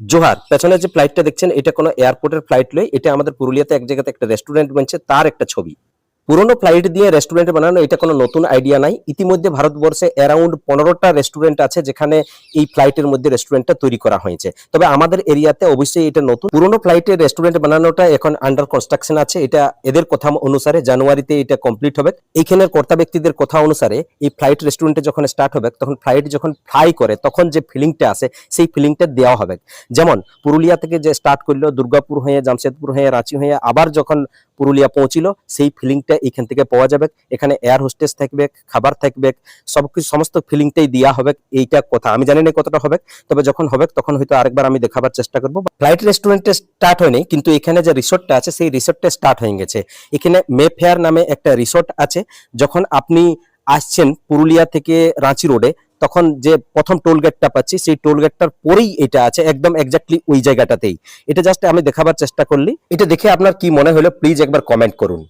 জোহার, পেছনে যে ফ্লাইটটা দেখছেন, এটা কোনো এয়ারপোর্টের ফ্লাইট নয় এটা আমাদের পুরুলিয়াতে এক জায়গাতে একটা রেস্টুরেন্ট বানছে, তার একটা ছবি। পুরোনো ফ্লাইট দিয়ে রেস্টুরেন্ট বানানো, এটা কোনো নতুন আইডিয়া নাই। ইতিমধ্যে ভারতবর্ষে অ্যারাউন্ড পনেরোটা রেস্টুরেন্ট আছে যেখানে এই ফ্লাইটের মধ্যে রেস্টুরেন্টটা তৈরি করা হয়েছে। তবে আমাদের এরিয়াতে অবশ্যই এটা নতুন। পুরনো ফ্লাইটের রেস্টুরেন্ট বানানোটা এখন আন্ডার কনস্ট্রাকশন আছে। এটা এদের কথা অনুসারে জানুয়ারিতে এটা কমপ্লিট হবে। এইখানের কর্তা ব্যক্তিদের কথা অনুসারে এই ফ্লাইট রেস্টুরেন্টে যখন স্টার্ট হবে, তখন ফ্লাইট যখন ফ্লাই করে, তখন যে ফিলিংটা আসে সেই ফিলিংটা দেওয়া হবে। যেমন পুরুলিয়া থেকে যে স্টার্ট করল, দুর্গাপুর হয়ে, জামশেদপুর হয়ে, রাঁচি হয়ে, আবার যখন পুরুলিয়া পৌঁছিল, সেই ফিলিংটা এখান থেকে পাওয়া যাবে। এখানে এয়ার হোস্টেস থাকবে, খাবার থাকবে, সবকিছু, সমস্ত ফিলিংটাই দেওয়া হবে, এইটা কথা। আমি জানি না কতটা হবে, তবে যখন হবে, তখন হয়তো আরেকবার আমি দেখাবার চেষ্টা করব। ফ্লাইট রেস্টুরেন্টে স্টার্ট হয়নি, কিন্তু এখানে যে রিসোর্টটা আছে, সেই রিসোর্টটা স্টার্ট হয়ে গেছে। এখানে মে ফেয়ার নামে একটা রিসোর্ট আছে, যখন আপনি আসছেন পুরুলিয়া থেকে রাঁচি রোডে তখন যে প্রথম টোল গেটটা পাচ্ছি, সেই টোল গেটটার পরেই এটা আছে, একদম এক্স্যাক্টলি ওই জায়গাটাতেই। এটা জাস্ট আমি দেখাবার চেষ্টা করলি। এটা দেখে আপনার কি মনে হলো প্লিজ একবার কমেন্ট করুন।